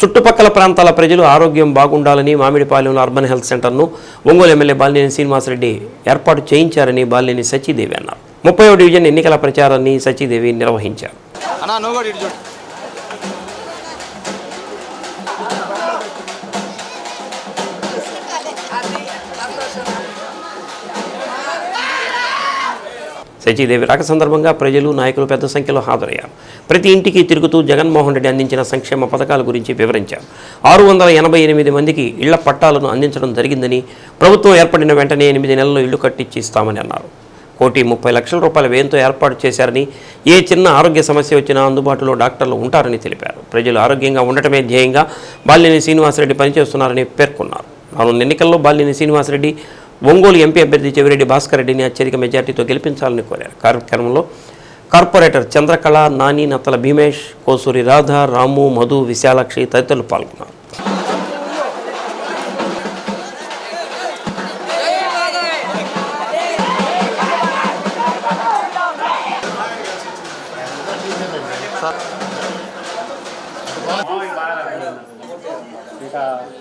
చుట్టుపక్కల ప్రాంతాల ప్రజలు ఆరోగ్యం బాగుండాలని మామిడిపాలెంలో అర్బన్ హెల్త్ సెంటర్ను ఒంగోలు ఎమ్మెల్యే బాలినేని శ్రీనివాసరెడ్డి ఏర్పాటు చేయించారని బాలినేని సచిదేవి అన్నారు. ముప్పై డివిజన్ ఎన్నికల ప్రచారాన్ని సచిదేవి నిర్వహించారు. సచిదేవి రాక సందర్భంగా ప్రజలు నాయకులు పెద్ద సంఖ్యలో హాజరయ్యారు. ప్రతి ఇంటికి తిరుగుతూ జగన్మోహన్ రెడ్డి అందించిన సంక్షేమ పథకాల గురించి వివరించారు. ఆరు వందల ఎనభై ఎనిమిది మందికి ఇళ్ళ పట్టాలను అందించడం జరిగిందని ప్రభుత్వం ఏర్పడిన వెంటనే ఎనిమిది నెలల్లో ఇళ్ళు కట్టించి ఇస్తామని అన్నారు. కోటి ముప్పై లక్షల రూపాయల వ్యయంతో ఏర్పాటు చేశారని ఏ చిన్న ఆరోగ్య సమస్య వచ్చినా అందుబాటులో డాక్టర్లు ఉంటారని తెలిపారు. ప్రజలు ఆరోగ్యంగా ఉండటమే ధ్యేయంగా బాలినేని శ్రీనివాసరెడ్డి పనిచేస్తున్నారని పేర్కొన్నారు. రానున్న ఎన్నికల్లో బాలినేని శ్రీనివాసరెడ్డి ఒంగోలు ఎంపీ అభ్యర్థి చెవిరెడ్డి భాస్కర్ రెడ్డిని అత్యధిక మెజార్టీతో గెలిపించాలని కోరారు. కార్యక్రమంలో కార్పొరేటర్ చంద్రకళ నాని నత్తల భీమేష్ కోసూరి రాధ రాము మధు విశాలాక్షి తదితరులు పాల్గొన్నారు.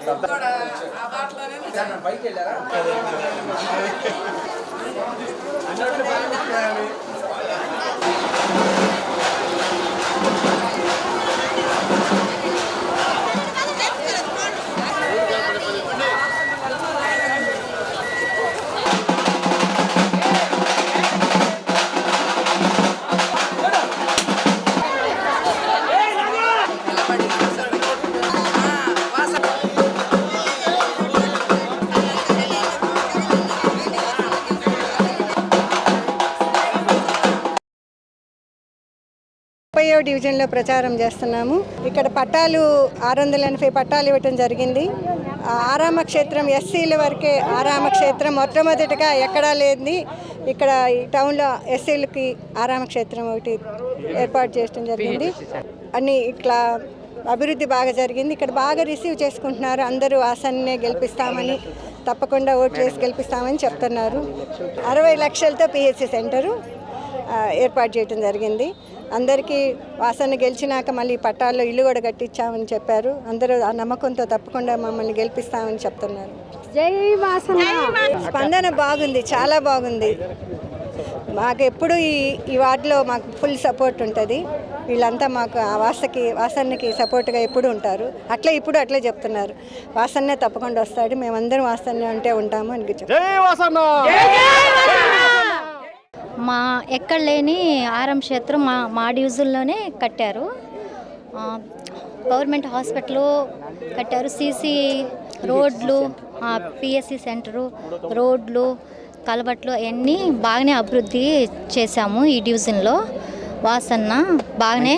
ఒక బైక్ ముప్పయో డివిజన్లో ప్రచారం చేస్తున్నాము. ఇక్కడ పట్టాలు ఆరు వందల ఎనభై పట్టాలు ఇవ్వటం జరిగింది. ఆ ఆరామ క్షేత్రం ఎస్సీల వరకే ఆరామ క్షేత్రం మొట్టమొదటిగా ఎక్కడా లేని ఇక్కడ ఈ టౌన్లో ఎస్సీలకి ఆరామ క్షేత్రం ఒకటి ఏర్పాటు చేయడం జరిగింది. అన్ని ఇట్లా అభివృద్ధి బాగా జరిగింది. ఇక్కడ బాగా రిసీవ్ చేసుకుంటున్నారు. అందరూ ఆసన్నే గెలిపిస్తామని తప్పకుండా ఓట్లు వేసి గెలిపిస్తామని చెప్తున్నారు. అరవై లక్షలతో పిహెచ్సి సెంటరు. ఏర్పాటు చేయడం జరిగింది. అందరికీ వాసన గెలిచినాక మళ్ళీ పట్టాల్లో ఇల్లు కూడా కట్టించామని చెప్పారు. అందరూ ఆ నమ్మకంతో తప్పకుండా మమ్మల్ని గెలిపిస్తామని చెప్తున్నారు. జై వాసన. స్పందన బాగుంది చాలా బాగుంది. మాకు ఎప్పుడు ఈ ఈ వార్డులో మాకు ఫుల్ సపోర్ట్ ఉంటుంది. వీళ్ళంతా మాకు ఆ వాసకి వాసన్నకి సపోర్ట్గా ఎప్పుడు ఉంటారు. అట్లే ఇప్పుడు అట్లే చెప్తున్నారు. వాసన్నే తప్పకుండా వస్తాడు. మేమందరం వాసన్నే అంటే ఉంటాము అని మా ఎక్కడ లేని ఆరం క్షేత్రం మా మా డివిజన్లోనే కట్టారు. ఆ, గవర్నమెంట్ హాస్పిటల్ కట్టారు. సీసీ రోడ్లు పిఎస్సి సెంటరు రోడ్లు కలబట్లు అవన్నీ బాగానే అభివృద్ధి చేశాము ఈ డివిజన్లో. వాసన్న బాగానే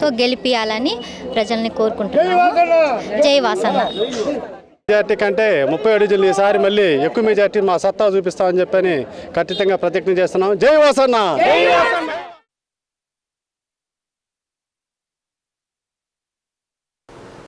తో గెలిపియాలని ప్రజల్ని కోరుకుంటున్నాము. జై వాసన్న. మెజార్టీ కంటే ముప్పై డివిజన్లు ఈసారి మళ్ళీ ఎక్కువ మెజార్టీ మా సత్తా చూపిస్తామని చెప్పని ఖచ్చితంగా ప్రతిజ్ఞ చేస్తున్నాం. జై వాసన్న!